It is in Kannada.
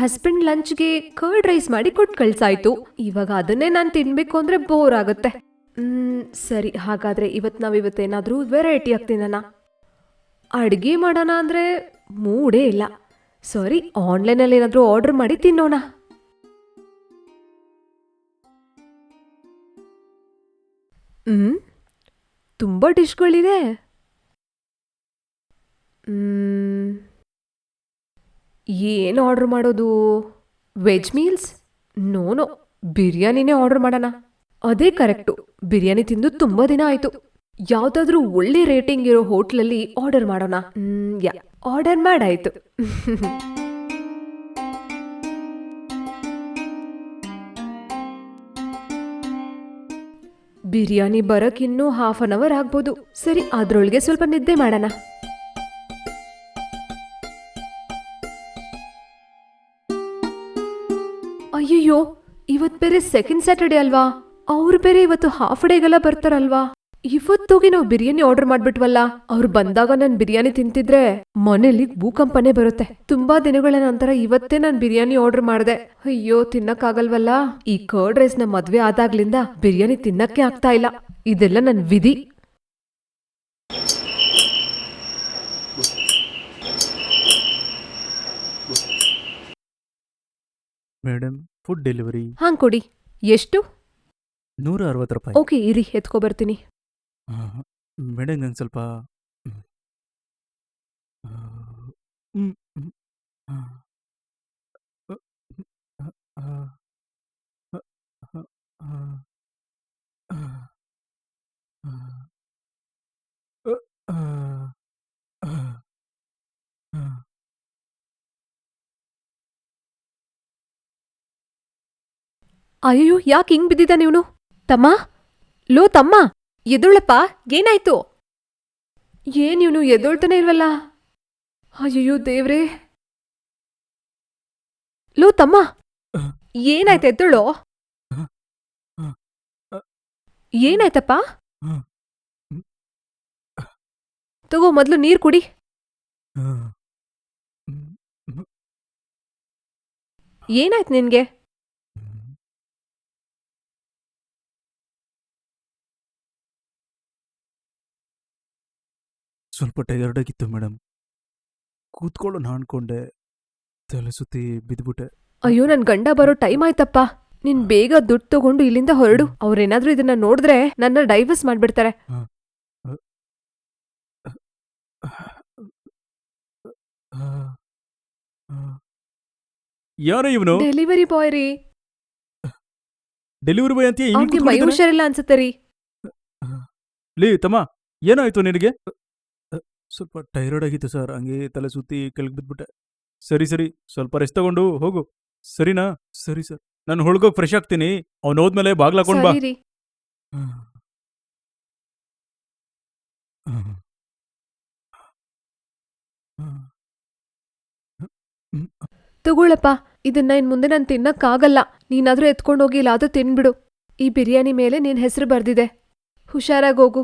ಹಸ್ಬೆಂಡ್ ಲಂಚ್ಗೆ ಕರ್ಡ್ ರೈಸ್ ಮಾಡಿ ಕೊಟ್ಟು ಕಳ್ಸಾಯ್ತು. ಇವಾಗ ಅದನ್ನೇ ನಾನು ತಿನ್ಬೇಕು ಅಂದ್ರೆ ಬೋರ್ ಆಗುತ್ತೆ. ಹ್ಮ್, ಸರಿ, ಹಾಗಾದ್ರೆ ಇವತ್ತು ನಾವು ಇವತ್ತೇನಾದರೂ ವೆರೈಟಿ ಆಗ್ತೀನ ಅಡುಗೆ ಮಾಡೋಣ ಅಂದ್ರೆ ಮೂಡೇ ಇಲ್ಲ. ಸಾರಿ ಆನ್ಲೈನಲ್ಲಿ ಏನಾದರೂ ಆರ್ಡರ್ ಮಾಡಿ ತಿನ್ನೋಣ. ಹ್ಮ್, ತುಂಬ ಡಿಶ್ಗಳಿದೆ ಏನು ಆರ್ಡರ್ ಮಾಡೋದು? ವೆಜ್ ಮೀಲ್ಸ್ ನೋ ನೋ ಬಿರಿಯಾನಿನೇ ಆರ್ಡರ್ ಮಾಡೋಣ. ಅದೇ ಕರೆಕ್ಟು ಬಿರಿಯಾನಿ ತಿಂದು ತುಂಬ ದಿನ ಆಯಿತು. ಯಾವುದಾದ್ರೂ ಒಳ್ಳೆ ರೇಟಿಂಗ್ ಇರೋ ಹೋಟ್ಲಲ್ಲಿ ಆರ್ಡರ್ ಮಾಡೋಣ. ಯಾ. ಆರ್ಡರ್ ಮಾಡಾಯಿತು. ಬಿರಿಯಾನಿ ಬರೋಕ್ಕಿನ್ನೂ ಹಾಫ್ ಅನ್ ಅವರ್ ಆಗ್ಬೋದು. ಸರಿ, ಅದ್ರೊಳಗೆ ಸ್ವಲ್ಪ ನಿದ್ದೆ ಮಾಡೋಣ. ಅಯ್ಯಯ್ಯೋ, ಇವತ್ ಬೇರೆ ಸೆಕೆಂಡ್ ಸ್ಯಾಟರ್ಡೇ ಅಲ್ವಾ? ಅವ್ರು ಬೇರೆ ಇವತ್ತು ಹಾಫ್ ಡೇಗೆಲ್ಲ ಬರ್ತಾರಲ್ವಾ? ಇವತ್ತೋಗಿ ನಾವು ಬಿರಿಯಾನಿ ಆರ್ಡರ್ ಮಾಡ್ಬಿಟ್ವಲ್ಲ, ಅವ್ರು ಬಂದಾಗ ನಾನು ಬಿರಿಯಾನಿ ತಿಂತಿದ್ರೆ ಮನೇಲಿ ಭೂಕಂಪನೆ ಬರುತ್ತೆ. ತುಂಬಾ ದಿನಗಳ ನಂತರ ಇವತ್ತೇ ನಾನ್ ಬಿರಿಯಾನಿ ಆರ್ಡರ್ ಮಾಡ್ದೆ. ಅಯ್ಯೋ, ತಿನ್ನಕ್ಕಾಗಲ್ವಲ್ಲ? ಈ ಕರ್ಡ್ ರೈಸ್ನ ಮದ್ವೆ ಆದಾಗ್ಲಿಂದ ಬಿರಿಯಾನಿ ತಿನ್ನಕ್ಕೆ ಆಗ್ತಾ ಇಲ್ಲ. ಇದೆಲ್ಲ ನನ್ ವಿಧಿ. ಮೇಡಮ್ ಫುಡ್ ಡೆಲಿವರಿ ಹಾಂಗ್ ಕೊಡಿ ಎಷ್ಟು ನೂರ ಅರವತ್ತು ರೂಪಾಯಿ ಓಕೆ ಇರಿ ಎತ್ಕೊ ಬರ್ತೀನಿ ಮೇಡಮ್ ನಂಗೆ ಸ್ವಲ್ಪ ಹ್ಮ್. ಆ, ಹ್ಮ್, ಹ್ಮ್, ಆ, ಅ, ಹ್ಮ್, ಆ, ಅ, ಅ, ಆ, ಆ, ಆ, ಅ, ಆ, ಆ, ಅಯ್ಯೋ ಯಾಕೆ ಹಿಂಗ್ ಬಿದ್ದಿದ್ದಾನೆ ಇವನು? ತಮ್ಮ? ಲೋ, ತಮ್ಮ! ಎದೊಳಪ್ಪ ಏನಾಯ್ತು? ಏನ್ ಇವನು ಎದೊಳ್ತಾನೆ ಇಲ್ವಲ್ಲ? ಅಯ್ಯೋ ದೇವ್ರೇ! ಲೋ, ತಮ್ಮ! ಏನಾಯ್ತು, ಎದ್ದಳು? ಏನಾಯ್ತಪ್ಪ? ತಗೋ, ಮೊದ್ಲು ನೀರ್ ಕುಡಿ. ಏನಾಯ್ತು ನಿನ್ಗೆ? ಸ್ವಲ್ಪ ಟೈರ್ಡ್ ಆಗಿತ್ತು ಮೇಡಮ್ ಕೂತ್ಕೊಳ್ಳೋಣ ಅನ್ಕೊಂಡೆ. ತಲೆ ಸುತ್ತಿ ಬಿದ್ಬಿಟ್ಟೆ. ಅಯ್ಯೋ ನನ್ ಗಂಡ ಬರೋ ಟೈಮ್ ಆಯ್ತಪ್ಪ. ನೀನ್ ಬೇಗ ದುಡ್ಡು ತಗೊಂಡು ಇಲ್ಲಿಂದ ಹೊರಡು. ಅವ್ರೇನಾದ್ರೂ ಇದನ್ನ ನೋಡಿದ್ರೆ ನನ್ನ ಡೈವರ್ಸ್ ಮಾಡ್ಬಿಡ್ತಾರೆ. ಯಾರ ಇವನು? ಡೆಲಿವರಿ ಬಾಯ್ ರೀ. ಡೆಲಿವರಿ ಬಾಯ್ ಅಂತ ಮೈ ಹುಷಾರಿಲ್ಲ ಅನ್ಸುತ್ತೆ ರೀ. ಲೇ ತಮ್ಮ ಏನಾಯ್ತು ನಿನಗೆ? ಸ್ವಲ್ಪ ಟೈರ್ಡ್ ಆಗಿತ್ತು ಸರ್ ಹಂಗೆ ತಲೆ ಸುತ್ತಿ ಕೆಳಗೆ ಬಿದ್ದುಬಿಟ್ಟೆ ಸರಿ ಸರಿ ಸ್ವಲ್ಪ ರೆಸ್ಟ್ ತಗೊಂಡು ಹೋಗು. ಸರಿನಾ? ಸರಿ ಸರ್ ನಾನು ಹೊಳ್ಗೋಗಿ ಫ್ರೆಶ್ ಆಗ್ತೀನಿ. ಅವ್ನು ಹೋದ್ಮೇಲೆ ಬಾಗ್ಲಾಕೊಂಡು ಬಾ. ತಗೊಳ್ಳಪ್ಪ ರೀ ತಗೊಳಪ್ಪ. ಇದನ್ನ ಇನ್ ಮುಂದೆ ನಾನು ತಿನ್ನಕ್ಕಾಗಲ್ಲ ನೀನಾದ್ರೂ ಎತ್ಕೊಂಡೋಗಿ ಇಲ್ಲಾದ್ರೂ ತಿನ್ಬಿಡು. ಈ ಬಿರಿಯಾನಿ ಮೇಲೆ ನಿನ್ ಹೆಸರು ಬರ್ದಿದೆ. ಹುಷಾರಾಗಿ ಹೋಗು.